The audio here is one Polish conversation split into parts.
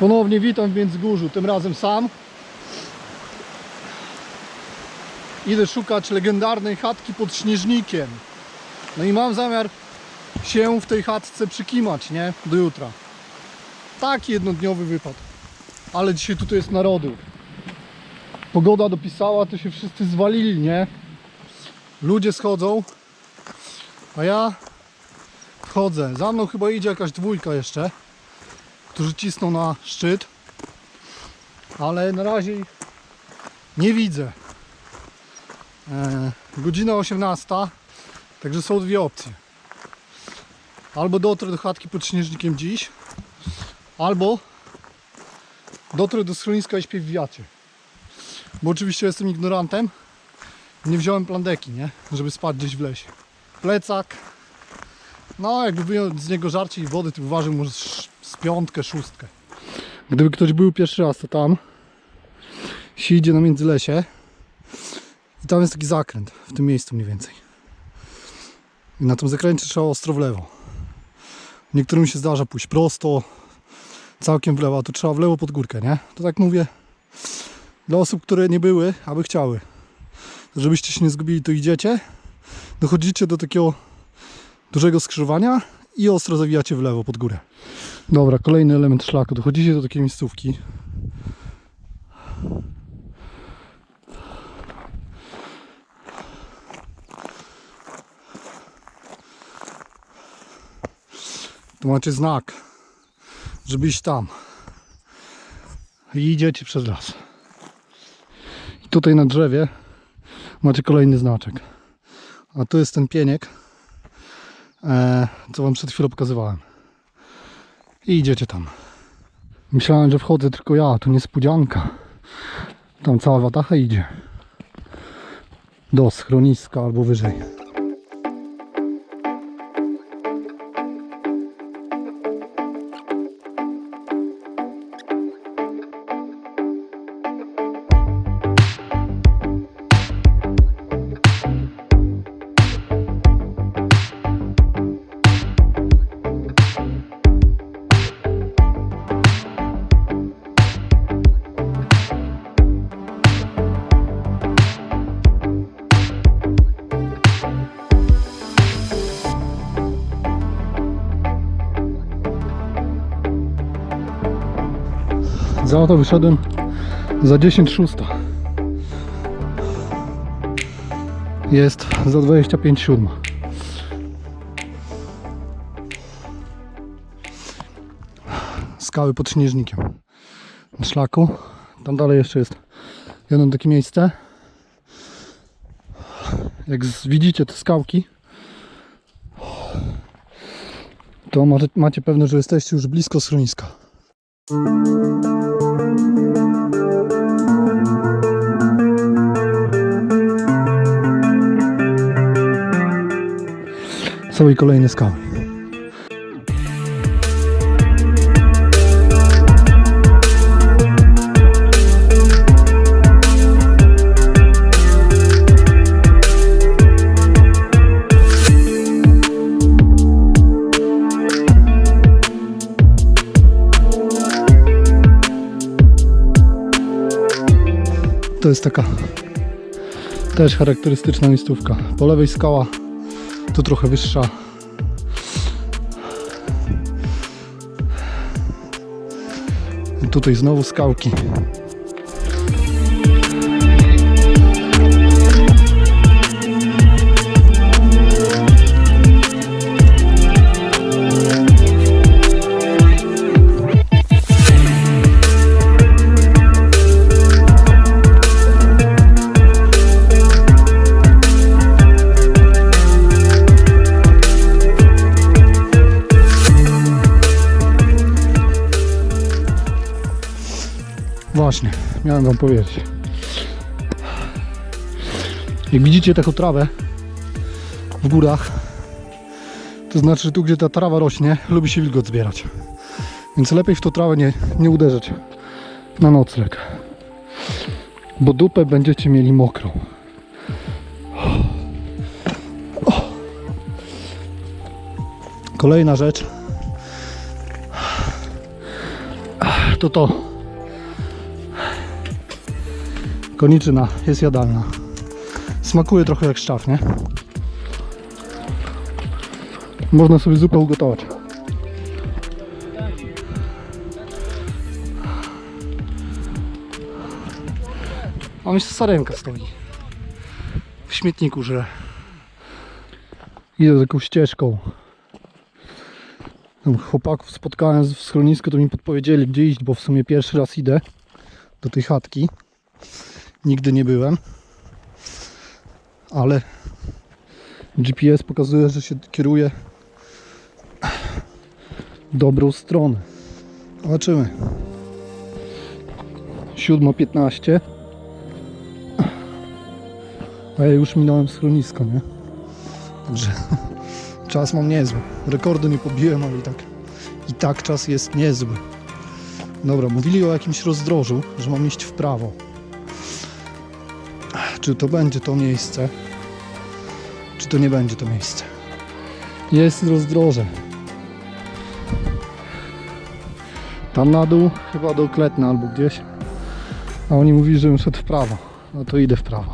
Ponownie witam w Międzygórzu, tym razem sam. Idę szukać legendarnej chatki pod Śnieżnikiem. No i mam zamiar się w tej chatce przykimać, nie? Do jutra. Taki jednodniowy wypad. Ale dzisiaj tutaj jest narodu. Pogoda dopisała, to się wszyscy zwalili, nie? Ludzie schodzą, a ja wchodzę. Za mną chyba idzie jakaś dwójka jeszcze, którzy cisną na szczyt, ale na razie ich nie widzę. E, godzina 18, także są dwie opcje. Albo dotrę do chatki pod śnieżnikiem dziś, albo dotrę do schroniska i śpię w wiacie. Bo oczywiście jestem ignorantem, nie wziąłem plandeki, nie? Żeby spać gdzieś w lesie. Plecak. No, jakby wyjąć z niego żarcie i wody, to uważam może piątkę, szóstkę. Gdyby ktoś był pierwszy raz, to tam się idzie na międzylesie i tam jest taki zakręt, w tym miejscu mniej więcej. I na tym zakręcie trzeba ostro w lewo. Niektórym się zdarza pójść prosto, całkiem w lewo, a to trzeba w lewo pod górkę, nie? To tak mówię dla osób, które nie były, aby chciały. Żebyście się nie zgubili, to idziecie, dochodzicie do takiego dużego skrzyżowania i ostro zawijacie w lewo pod górę. Dobra, kolejny element szlaku. Dochodzicie do takiej miejscówki. Tu macie znak, żeby iść tam. I idziecie przez las. I tutaj na drzewie macie kolejny znaczek. A tu jest ten pieniek, co wam przed chwilą pokazywałem. I idziecie tam. Myślałem, że wchodzę tylko ja, to niespodzianka. Tam cała watacha idzie. Do schroniska albo wyżej. Za auto wyszedłem za 10 szósta. Jest za 25 siódma. Skały pod śnieżnikiem. Na szlaku. Tam dalej jeszcze jest jedno takie miejsce. Jak widzicie te skałki, to macie pewność, że jesteście już blisko schroniska. Są i kolejne skały. To jest taka też charakterystyczna miejscówka. Po lewej skała, tu trochę wyższa. Tutaj znowu skałki. Właśnie, miałem wam powiedzieć. Jak widzicie taką trawę w górach, to znaczy, że tu gdzie ta trawa rośnie, lubi się wilgoć zbierać. Więc lepiej w tą trawę nie, nie uderzać na nocleg. Bo dupę będziecie mieli mokrą. Kolejna rzecz to to. Koniczyna jest jadalna. Smakuje trochę jak szczaw, nie? Można sobie zupę ugotować. A myślę, sarenka stoi. W śmietniku, że idę taką ścieżką. Tam chłopaków spotkałem w schronisku, to mi podpowiedzieli gdzie iść, bo w sumie pierwszy raz idę do tej chatki. Nigdy nie byłem. Ale GPS pokazuje, że się kieruje dobrą stronę. Zobaczymy. 7.15 A ja już minąłem schronisko, nie? Także czas mam niezły. Rekordu nie pobiłem, ale i tak, i tak czas jest niezły. Dobra, mówili o jakimś rozdrożu, że mam iść w prawo. Czy to będzie to miejsce? Czy to nie będzie to miejsce? Jest rozdroże. Tam na dół, chyba do Kletna albo gdzieś. A oni mówili, żebym szedł w prawo. No to idę w prawo.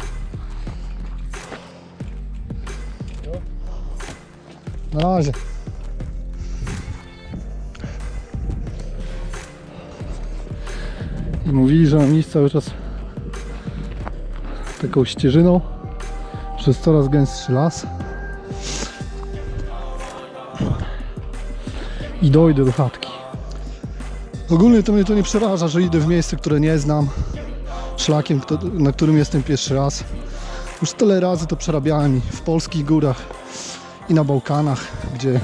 Na razie. I mówili, że mam iść cały czas taką ścieżyną przez coraz gęstszy las. I dojdę do chatki. Ogólnie to mnie to nie przeraża, że idę w miejsce, które nie znam. Szlakiem, na którym jestem pierwszy raz. Już tyle razy to przerabiałem w polskich górach i na Bałkanach, gdzie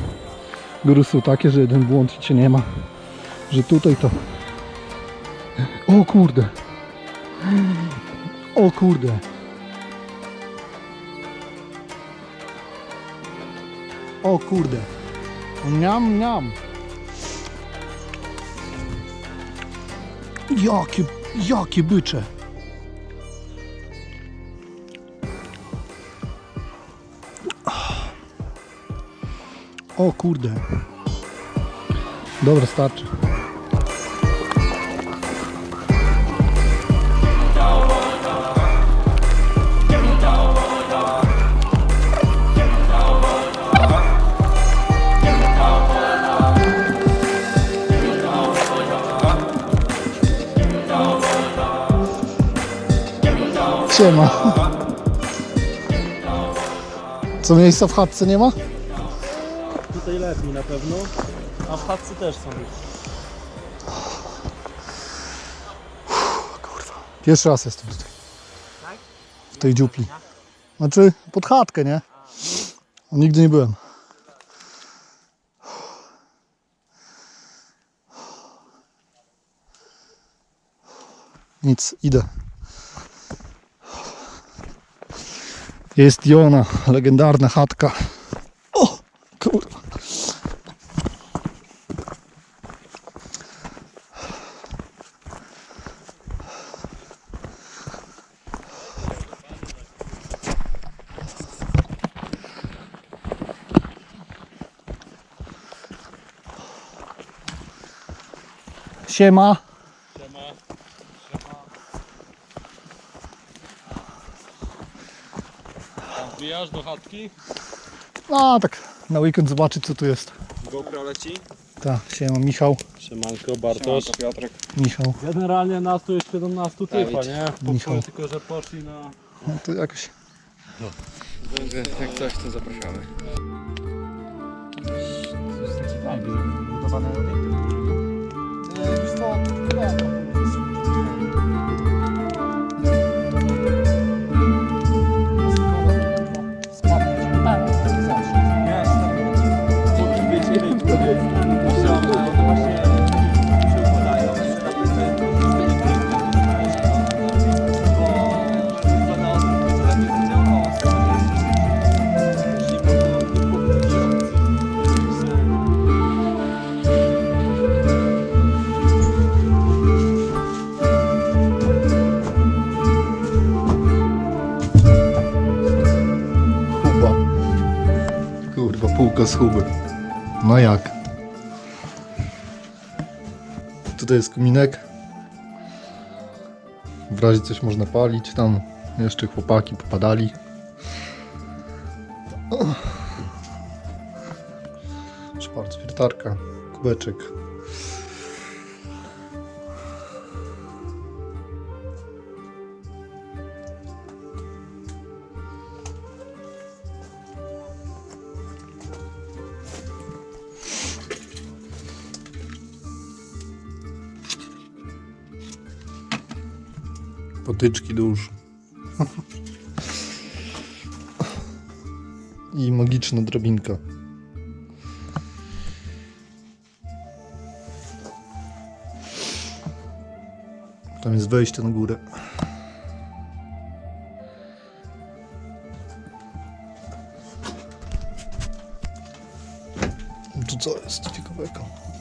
góry są takie, że jeden błąd i cię nie ma. Że tutaj to... O kurde! O kurde! O kurde! Niam, niam! Jakie, jakie bycze! O kurde. Dobra, starczy. Siema. Co miejsca w chatce nie ma? Tutaj lepiej na pewno, a w chatce też są. Pierwszy raz jestem tutaj. W tej dziupli. Znaczy pod chatkę, nie? Nigdy nie byłem. Nic, idę. Jest i ona, legendarna chatka. O, kurwa. Siema. Wbijasz do chatki, No tak, na weekend zobaczyć co tu jest. GoPro leci. Tak, siema, Michał. Siemanko, Bartosz. Piotrek. Michał. Generalnie nas tu jest 17 typa, nie? Michał. Tylko, że poszli na... No to jakoś Jak coś, to zapraszamy. Huba. Kurwa, półka z huby. No jak? Tutaj jest kominek. W razie coś można palić. Tam jeszcze chłopaki popadali. Szparc, wiertarka, kubeczek. Potyczki dusz. I magiczna drabinka. Tam jest wejście na górę. Tu co jest ciekawego?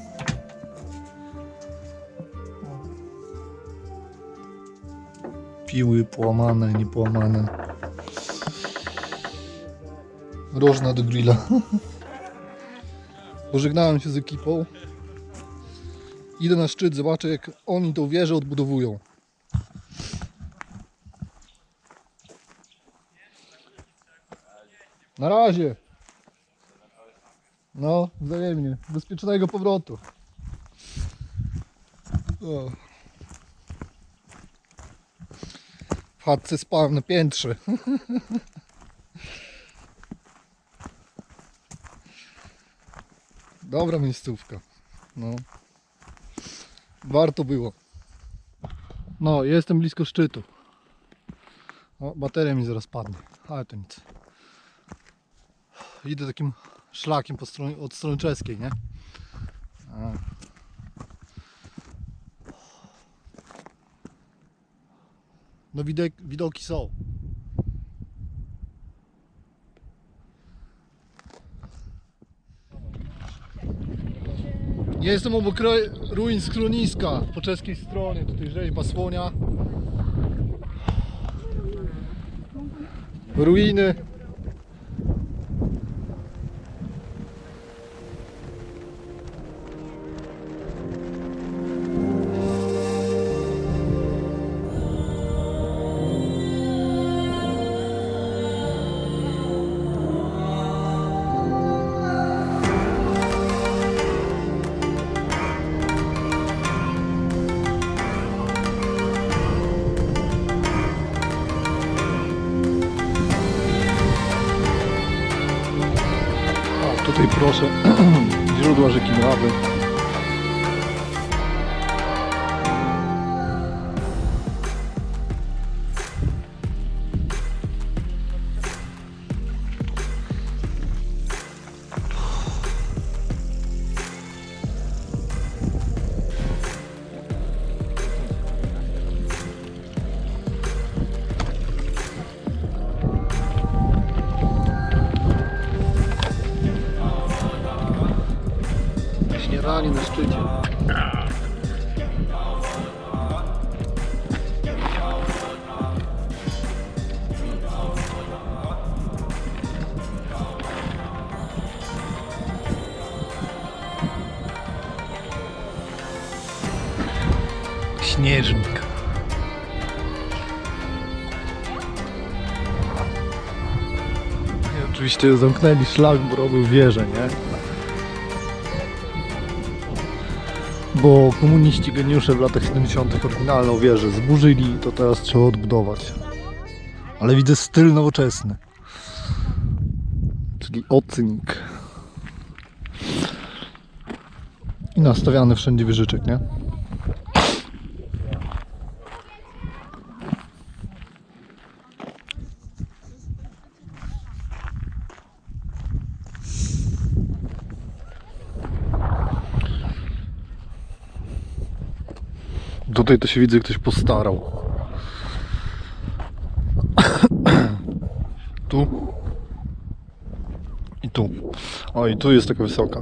Piły połamane, niepołamane. Rożna do grilla. Pożegnałem się z ekipą. Idę na szczyt, zobaczę jak oni tą wieżę odbudowują. Na razie. No, wzajemnie. Bezpiecznego powrotu. W chatce spałem na piętrze. Dobra miejscówka. No. Warto było. No, jestem blisko szczytu. O, bateria mi zaraz padnie, ale to nic. Idę takim szlakiem po stronie, od strony czeskiej, nie? A. No widok, widoki są. Jestem obok ruin schroniska po czeskiej stronie. Tutaj rzeźba słonia. Ruiny. Tutaj proszę źródła rzeki Mrawy. Śniadanie na szczycie. Śnieżnik. I oczywiście zamknęli szlak, bo robił nie? Bo komuniści geniusze w latach 70. oryginalną wieżę zburzyli, to teraz trzeba odbudować. Ale widzę styl nowoczesny. Czyli ocynk. I nastawiany wszędzie wieżyczek, nie? Tutaj to się widzę, ktoś postarał. Tu. I tu. O, i tu jest taka wysoka.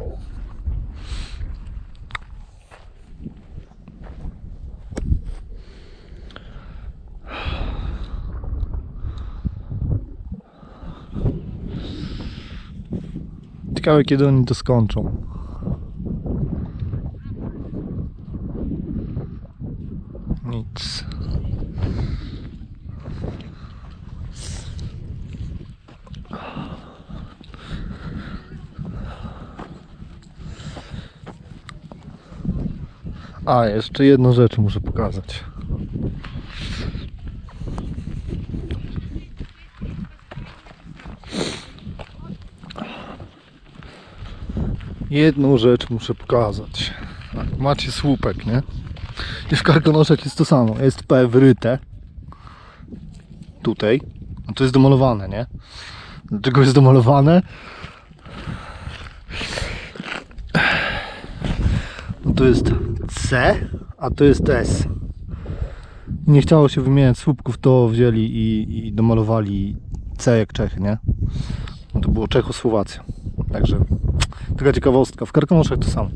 Ciekawe, kiedy oni to skończą. Nic. A, jeszcze jedną rzecz muszę pokazać. Jedną rzecz muszę pokazać. Tak, Macie słupek, nie? I w karkonoszach jest to samo. Jest P wyryte. Tutaj. A to jest demolowane, nie? Dlaczego jest demolowane? No to jest C, a to jest S. Nie chciało się wymieniać słupków, to wzięli i, i domalowali C jak Czechy, nie? No to było Czechosłowacja. Także taka ciekawostka. W Karkonoszach to samo.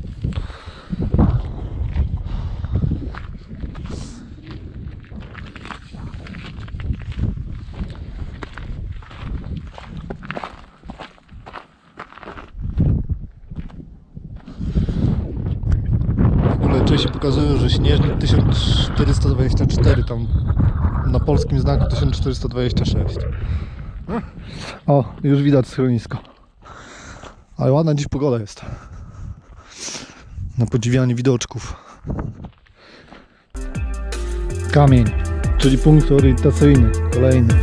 Ogóle Czesi pokazują, że śnieżnik 1424 tam na polskim znaku 1426. O, już widać schronisko. Ale ładna dziś pogoda jest. Na podziwianie widoczków. Kamień, czyli punkt orientacyjny, kolejny.